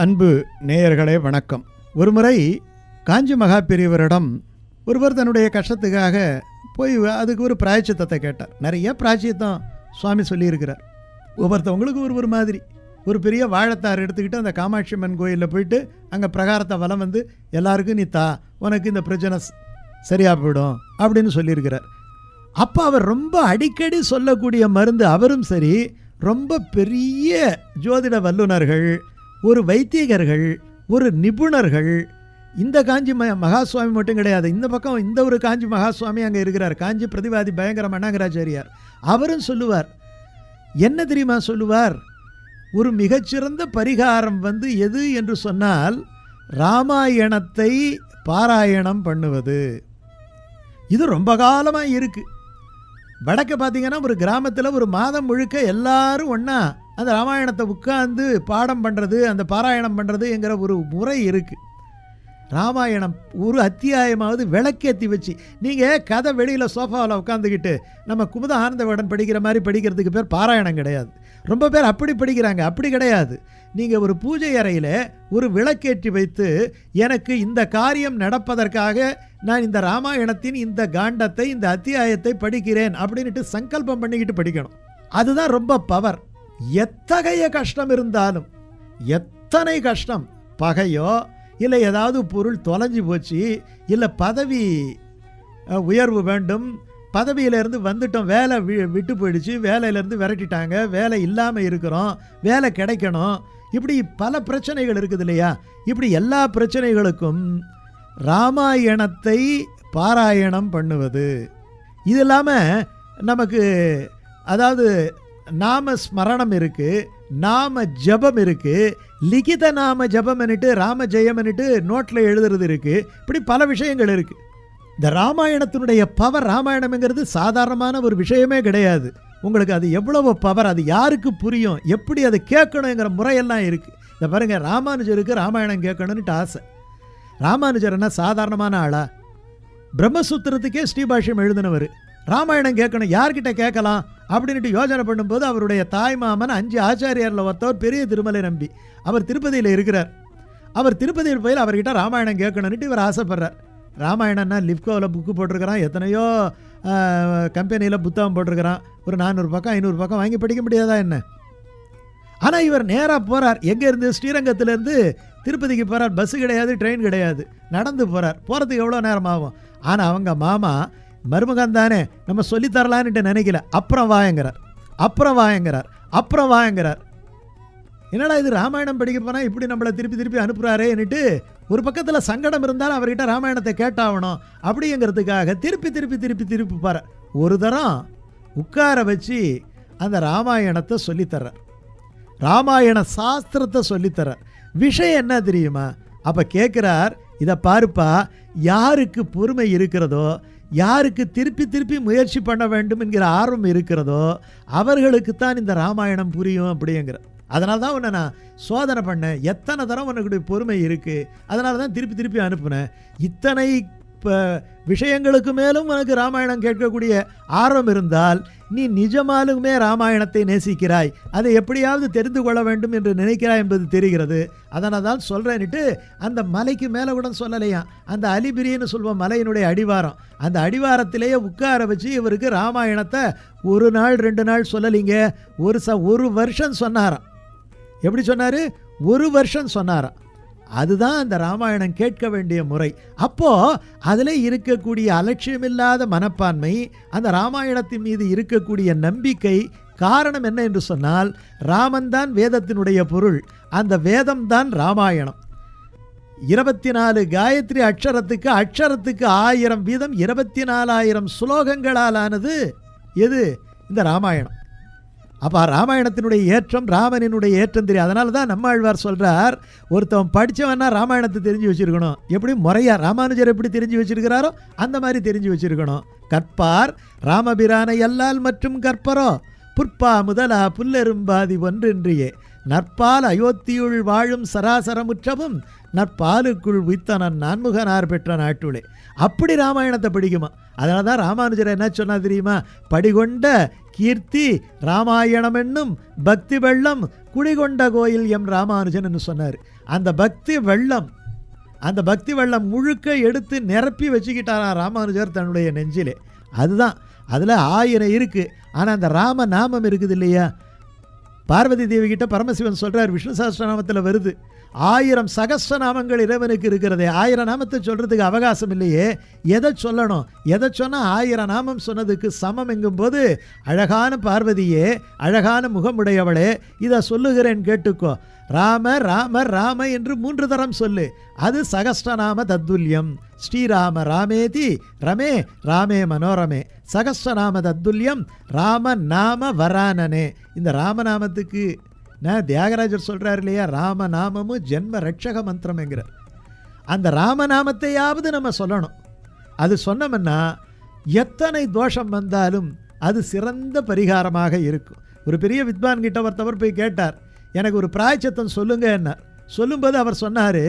அன்பு நேயர்களே வணக்கம். ஒருமுறை காஞ்சி மகா பெரியவரிடம் ஒருவர் தன்னுடைய கஷ்டத்துக்காக போய் அதுக்கு ஒரு பிராய்ச்சித்தத்தை கேட்டார். நிறைய பிராய்ச்சித்தம் சுவாமி சொல்லியிருக்கிறார். ஒவ்வொருத்தவங்களுக்கு ஒரு ஒரு மாதிரி. ஒரு பெரிய வாழைத்தார் எடுத்துக்கிட்டு அந்த காமாட்சி அம்மன் கோயிலில் போயிட்டு அங்கே பிரகாரத்தை வலம் வந்து எல்லாருக்கும் நீ தா உனக்கு இந்த பிரச்சனை சரியாக போயிடும் அப்படின்னு சொல்லியிருக்கிறார். அப்போ அவர் ரொம்ப அடிக்கடி சொல்லக்கூடிய மருந்து அவரும் சரி ரொம்ப பெரிய ஜோதிட வல்லுனர்கள் ஒரு வைத்தியகர்கள் ஒரு நிபுணர்கள் இந்த காஞ்சி ம மகாசுவாமி மட்டும் கிடையாது. இந்த பக்கம் இந்த ஒரு காஞ்சி மகாசுவாமி அங்கே இருக்கிறார். காஞ்சி பிரதிவாதி பயங்கர மன்னாகராச்சாரியார் அவரும் சொல்லுவார். என்ன தெரியுமா சொல்லுவார்? ஒரு மிகச்சிறந்த பரிகாரம் வந்து எது என்று சொன்னால் ராமாயணத்தை பாராயணம் பண்ணுவது. இது ரொம்ப காலமாக இருக்குது வடக்க பார்த்தீங்கன்னா ஒரு கிராமத்தில் ஒரு மாதம் முழுக்க எல்லாரும் ஒன்றா அந்த ராமாயணத்தை உட்காந்து பாடம் பண்ணுறது அந்த பாராயணம் பண்ணுறதுங்கிற ஒரு முறை இருக்குது ராமாயணம் ஒரு அத்தியாயமாவது விளக்கேற்றி வச்சு நீங்கள் கதை வெளியில் சோஃபாவில் உட்காந்துக்கிட்டு நம்ம குமுத ஆனந்தவடன் படிக்கிற மாதிரி படிக்கிறதுக்கு பேர் பாராயணம் கிடையாது. ரொம்ப பேர் அப்படி படிக்கிறாங்க அப்படி கிடையாது. நீங்கள் ஒரு பூஜை அறையில் ஒரு விளக்கேற்றி வைத்து எனக்கு இந்த காரியம் நடப்பதற்காக நான் இந்த ராமாயணத்தின் இந்த காண்டத்தை இந்த அத்தியாயத்தை படிக்கிறேன் அப்படின்ட்டு சங்கல்பம் பண்ணிக்கிட்டு படிக்கணும். அதுதான் ரொம்ப பவர். எத்தகைய கஷ்டம் இருந்தாலும் எத்தனை கஷ்டம்? பகையோ இல்லை ஏதாவது பொருள் தொலைஞ்சு போச்சு இல்லை பதவி உயர்வு வேண்டும் பதவியிலேருந்து வந்துட்டோம் வேலை வி விட்டு போயிடுச்சு வேலையிலேருந்து விரட்டிட்டாங்க வேலை இல்லாமல் இருக்கிறோம் வேலை கிடைக்கணும் இப்படி பல பிரச்சனைகள் இருக்குது இல்லையா? இப்படி எல்லா பிரச்சனைகளுக்கும் ராமாயணத்தை பாராயணம் பண்ணுவது. இது இல்லாமல் நமக்கு அதாவது நாம ஸ்மரணம் இருக்குது நாம ஜபம் இருக்குது லிகித நாம ஜபம்னுட்டு ராம ஜெயம்னுட்டு நோட்டில் எழுதுறது இருக்குது இப்படி பல விஷயங்கள் இருக்குது இந்த ராமாயணத்தினுடைய பவர் ராமாயணம்ங்கிறது சாதாரணமான ஒரு விஷயமே கிடையாது. உங்களுக்கு அது எவ்வளவு பவர் அது யாருக்கு புரியும் எப்படி அதை கேட்கணுங்கிற முறையெல்லாம் இருக்குது இந்த பாருங்க ராமானுஜருக்கு ராமாயணம் கேட்கணுன்ட்டு ஆசை. ராமானுஜர் என்ன சாதாரணமான ஆளா? பிரம்மசூத்திரத்துக்கே ஸ்ரீபாஷ்யம் எழுதினவர். ராமாயணம் கேட்கணும் யார்கிட்ட கேட்கலாம்? அப்படின்ட்டு யோசனை பண்ணும்போது அவருடைய தாய் மாமன் அஞ்சு ஆச்சாரியாரில் ஒருத்தவர் பெரிய திருமலை நம்பி. அவர் திருப்பதியில் இருக்கிறார். அவர் திருப்பதியில் போய் அவர்கிட்ட ராமாயணம் கேட்கணுன்ட்டு இவர் ஆசைப்படுறார். ராமாயணம்னா லிப்கோவில் புக்கு போட்டிருக்கிறான் எத்தனையோ கம்பெனியில் புத்தகம் போட்டிருக்கிறான். ஒரு நானூறு பக்கம் ஐநூறு பக்கம் வாங்கி படிக்க முடியாதா என்ன? ஆனால் இவர் நேராக போகிறார் எங்கேருந்து ஸ்ரீரங்கத்திலேருந்து திருப்பதிக்கு போகிறார் பஸ்ஸு கிடையாது ட்ரெயின் கிடையாது. நடந்து போகிறார் போகிறதுக்கு எவ்வளோ நேரம் ஆகும்? ஆனால் அவங்க மாமா மருமகன் தானே நம்ம சொல்லித் தரலான்னுட்டு நினைக்கல. அப்புறம் வாயங்கிறார் அப்புறம் வாயங்கிறார் அப்புறம் வாயங்கிறார் என்னடா இது ராமாயணம் படிக்க போனால் இப்படி நம்மளை திருப்பி திருப்பி அனுப்புகிறாரேன்னுட்டு ஒரு பக்கத்தில் சங்கடம் இருந்தாலும் அவர்கிட்ட ராமாயணத்தை கேட்டாகணும் அப்படிங்கிறதுக்காக திருப்பி திருப்பி திருப்பி திருப்பி பாரு ஒரு தரம் உட்கார வச்சு அந்த ராமாயணத்தை சொல்லித்தர்றார். ராமாயண சாஸ்திரத்தை சொல்லித்தர்றார். விஷயம் என்ன தெரியுமா? அப்போ கேட்குறார் இதை பாருப்பா யாருக்கு பொறுமை இருக்கிறதோ யாருக்கு திருப்பி திருப்பி முயற்சி பண்ண வேண்டும் என்கிற ஆர்வம் இருக்கிறதோ அவர்களுக்குத்தான் இந்த ராமாயணம் புரியும் அப்படிங்கிற. அதனால தான் உன்னை நான் சோதனை பண்ணேன். எத்தனை தரம் உனக்கு பொறுமை இருக்குது அதனால தான் திருப்பி திருப்பி அனுப்புனேன். இத்தனை இப்போ விஷயங்களுக்கு மேலும் உனக்கு ராமாயணம் கேட்கக்கூடிய ஆர்வம் இருந்தால் நீ நிஜமாலுமே ராமாயணத்தை நேசிக்கிறாய். அதை எப்படியாவது தெரிந்து கொள்ள வேண்டும் என்று நினைக்கிறாய் என்பது தெரிகிறது. அதனால் தான் சொல்கிறேன்னுட்டு அந்த மலைக்கு மேலே கூட சொல்லலையாம் அந்த அலிபிரின்னு சொல்வோம் மலையினுடைய அடிவாரம். அந்த அடிவாரத்திலேயே உட்கார வச்சு இவருக்கு ராமாயணத்தை ஒரு நாள் ரெண்டு நாள் சொல்லலிங்க. ஒரு ச ஒரு வருஷம் சொன்னாராம். எப்படி சொன்னார்? ஒரு வருஷம் சொன்னாராம். அதுதான் அந்த ராமாயணம் கேட்க வேண்டிய முறை. அப்போ அதில் இருக்கக்கூடிய அலட்சியமில்லாத மனப்பான்மை அந்த ராமாயணத்தின் மீது இருக்கக்கூடிய நம்பிக்கை காரணம் என்ன என்று சொன்னால் ராமன் தான் வேதத்தினுடைய பொருள் அந்த வேதம் தான் ராமாயணம். இருபத்தி நாலு காயத்ரி அக்ஷரத்துக்கு அக்ஷரத்துக்கு ஆயிரம் வீதம் இருபத்தி நாலாயிரம் ஸ்லோகங்களால் ஆனது எது? இந்த ராமாயணம். அப்போ ராமாயணத்தினுடைய ஏற்றம் ராமனினுடைய ஏற்றம் தெரியும். அதனால தான் நம்ம ஆழ்வார் சொல்கிறார் ஒருத்தவன் படித்தவன்னா ராமாயணத்தை தெரிஞ்சு வச்சிருக்கணும். எப்படி? முறையாக ராமானுஜர் எப்படி தெரிஞ்சு வச்சிருக்கிறாரோ அந்த மாதிரி தெரிஞ்சு வச்சிருக்கணும். கற்பார் ராமபிரானை எல்லால் மற்றும் கற்பரோ புற்பா முதலா புல்லெரும்பாதி ஒன்றின்றியே. நற்பால் அயோத்தியுள் வாழும் சராசரமுற்றவும் நற்பாலுக்குள் வித்தனன் நான்முகனார் பெற்ற நாட்டுளே. அப்படி ராமாயணத்தை படிக்குமா? அதனால தான் ராமானுஜர் என்ன சொன்னா தெரியுமா? படிகொண்ட கீர்த்தி ராமாயணம் என்னும் பக்தி வெள்ளம் குடிகொண்ட கோயில் எம் ராமானுஜன் சொன்னார். அந்த பக்தி வெள்ளம் அந்த பக்தி வெள்ளம் முழுக்க எடுத்து நிரப்பி வச்சுக்கிட்டாராம் ராமானுஜர் தன்னுடைய நெஞ்சிலே. அதுதான் அதில் ஆயிரம் இருக்குது ஆனால் அந்த ராம நாமம் இருக்குது இல்லையா பார்வதி தேவி கிட்ட பரமசிவன் சொல்கிறார் விஷ்ணு சஹஸ்ரநாமத்தில் வருது. ஆயிரம் சகஸ்ரநாமங்கள் இறைவனுக்கு இருக்கிறதே. ஆயிரம் நாமத்தை சொல்கிறதுக்கு அவகாசம் இல்லையே. எதை சொல்லணும்? எதை சொன்னால் ஆயிரம் நாமம் சொன்னதுக்கு சமம் எங்கும்போது அழகான பார்வதியே அழகான முகமுடையவளே இதை சொல்லுகிறேன் கேட்டுக்கோ. ராம ராம ராம என்று மூன்று தரம் சொல்லு. அது சகஸ்ரநாம தத்துல்யம். ஸ்ரீராம ராமேதி ரமே ராமே மனோரமே. சகஸ்ரநாம தத்துல்யம் ராம நாம வரானனே. இந்த ராமநாமத்துக்கு நான் தியாகராஜர் சொல்கிறார் இல்லையா? ராமநாமமும் ஜென்ம ரட்சக மந்திரம்ங்கிறார் அந்த ராமநாமத்தையாவது நம்ம சொல்லணும். அது சொன்னோம்னா எத்தனை தோஷம் வந்தாலும் அது சிறந்த பரிகாரமாக இருக்கும். ஒரு பெரிய வித்வான் கிட்ட ஒருத்தவர் போய் கேட்டார் எனக்கு ஒரு பிராய்ச்சத்தம் சொல்லுங்க என்ன சொல்லும்போது அவர் சொன்னார்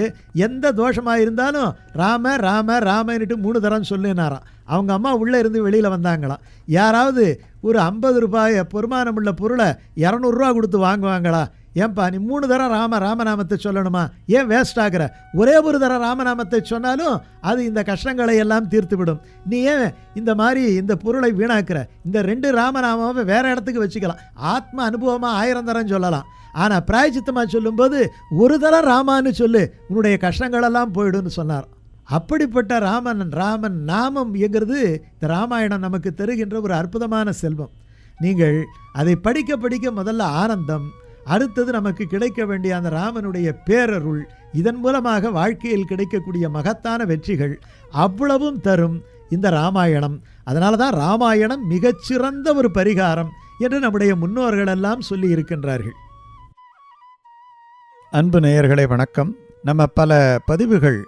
எந்த தோஷமாக இருந்தாலும் ராம ராம ராமன்னுட்டு மூணு தரம் சொல்லுனாராம். அவங்க அம்மா உள்ளே இருந்து வெளியில் வந்தாங்களாம். யாராவது ஒரு ஐம்பது ரூபாய் பொறுமானம் உள்ள பொருளை இரநூறுவா கொடுத்து வாங்குவாங்களா? ஏன்பா நீ மூணு தரம் ராம ராமநாமத்தை சொல்லணுமா? ஏன் வேஸ்ட் ஆகிற? ஒரே ஒரு தரம் ராமநாமத்தை சொன்னாலும் அது இந்த கஷ்டங்களை எல்லாம் தீர்த்து விடும் நீ ஏன் இந்த மாதிரி இந்த பொருளை வீணாக்குற? இந்த ரெண்டு ராமநாமாவை வேற இடத்துக்கு வச்சுக்கலாம். ஆத்ம அனுபவமாக ஆயிரம் தரம் சொல்லலாம். ஆனால் பிராயச்சித்தமாக சொல்லும்போது ஒரு தரம் ராமான்னு சொல்லு உன்னுடைய கஷ்டங்களெல்லாம் போயிடும்னு சொன்னார் அப்படிப்பட்ட ராமன் ராமன் நாமம் என்கிறது இந்த ராமாயணம் நமக்கு தருகின்ற ஒரு அற்புதமான செல்வம். நீங்கள் அதை படிக்க படிக்க முதல்ல ஆனந்தம் அடுத்தது நமக்கு கிடைக்க வேண்டிய அந்த ராமனுடைய பேரருள் இதன் மூலமாக வாழ்க்கையில் கிடைக்கக்கூடிய மகத்தான வெற்றிகள் அவ்வளவும் தரும் இந்த ராமாயணம். அதனால தான் ராமாயணம் மிகச்சிறந்த ஒரு பரிகாரம் என்று நம்முடைய முன்னோர்கள் எல்லாம் சொல்லி இருக்கின்றார்கள். அன்பு நேயர்களே வணக்கம். நம்ம பல பதிவுகள்